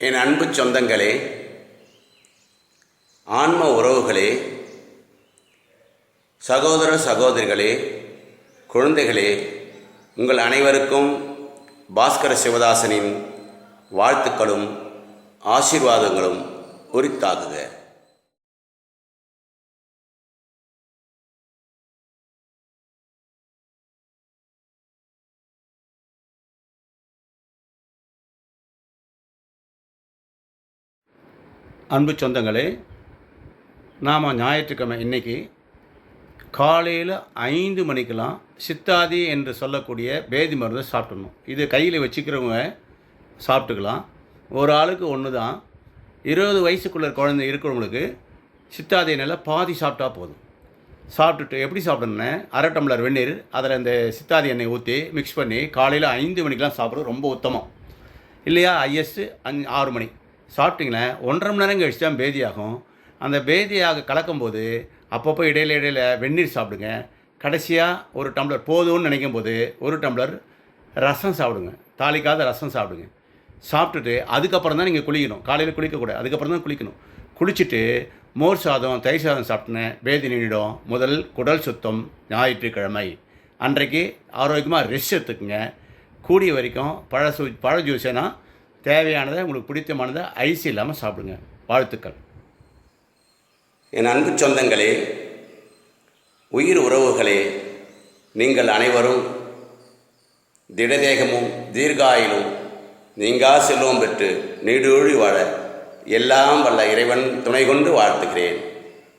என் அன்பு சொந்தங்களே ஆன்ம உறவுகளே சகோதர சகோதரிகளே குழந்தைகளே உங்கள் அனைவருக்கும் பாஸ்கர சிவதாசனின் வாழ்த்துக்களும் ஆசீர்வாதங்களும் உரித்தாகுக. அன்பு சொந்தங்களே நாம் ஞாயிற்றுக்கிழமை இன்னைக்கு காலையில் ஐந்து மணிக்கெல்லாம் சித்தாதி என்று சொல்லக்கூடிய பேதி மருந்தை சாப்பிடணும். இது கையில் வச்சுக்கிறவங்க சாப்பிட்டுக்கலாம். ஒரு ஆளுக்கு ஒன்று தான் இருபது வயசுக்குள்ள குழந்தை இருக்கிறவங்களுக்கு சித்தாதி நிலை பாதி சாப்பிட்டா போதும். சாப்பிட்டுட்டு எப்படி சாப்பிடணுன்னு அரை டம்ளர் வெந்நீர் அதில் இந்த சித்தாதி எண்ணெய் ஊற்றி மிக்ஸ் பண்ணி காலையில் ஐந்து மணிக்கெலாம் சாப்பிட்றது ரொம்ப உத்தமம். இல்லையா? ஐஎஸ்ஸு அஞ்சு ஆறு மணி. சாப்பிட்டிங்கன்னா ஒன்றரை மணி நேரம் கழிச்சு தான் பேதியாகும். அந்த பேதியாக கலக்கும்போது அப்பப்போ இடையில இடையில வெந்நீர் சாப்பிடுங்க. கடைசியாக ஒரு டம்ளர் போதும்னு நினைக்கும் போது ஒரு டம்ளர் ரசம் சாப்பிடுங்க. தாளிக்காத ரசம் சாப்பிடுங்க. சாப்பிட்டுட்டு அதுக்கப்புறம் தான் நீங்கள் குளிக்கணும். காலையில் குளிக்கக்கூடாது. அதுக்கப்புறம் தான் குளிக்கணும். குளிச்சுட்டு மோர் சாதம் தயிர் சாதம் சாப்பிட்டேன் பேதி நீடிடும். முதல் குடல் சுத்தம் ஞாயிற்றுக்கிழமை. அன்றைக்கு ஆரோக்கியமாக ரெஸ்ட் எடுத்துக்குங்க. கூடிய வரைக்கும் பழ சூ பழ ஜூஸேனா தேவையானதை உங்களுக்கு பிடித்தமானதை ஐஸ் இல்லாமல் சாப்பிடுங்க. வாழ்த்துக்கள். என் அன்பு சொந்தங்களே உயிர் உறவுகளே நீங்கள் அனைவரும் திடதேகமும் தீர்காயிலும் நீங்கா செல்வம் பெற்று நீடூழி வாழ எல்லாம் வல்ல இறைவன் துணை கொண்டு வாழ்த்துகிறேன்.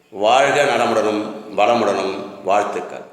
வாழ்க நலமுடனும் வளமுடனும் வாழ்த்துக்கள்.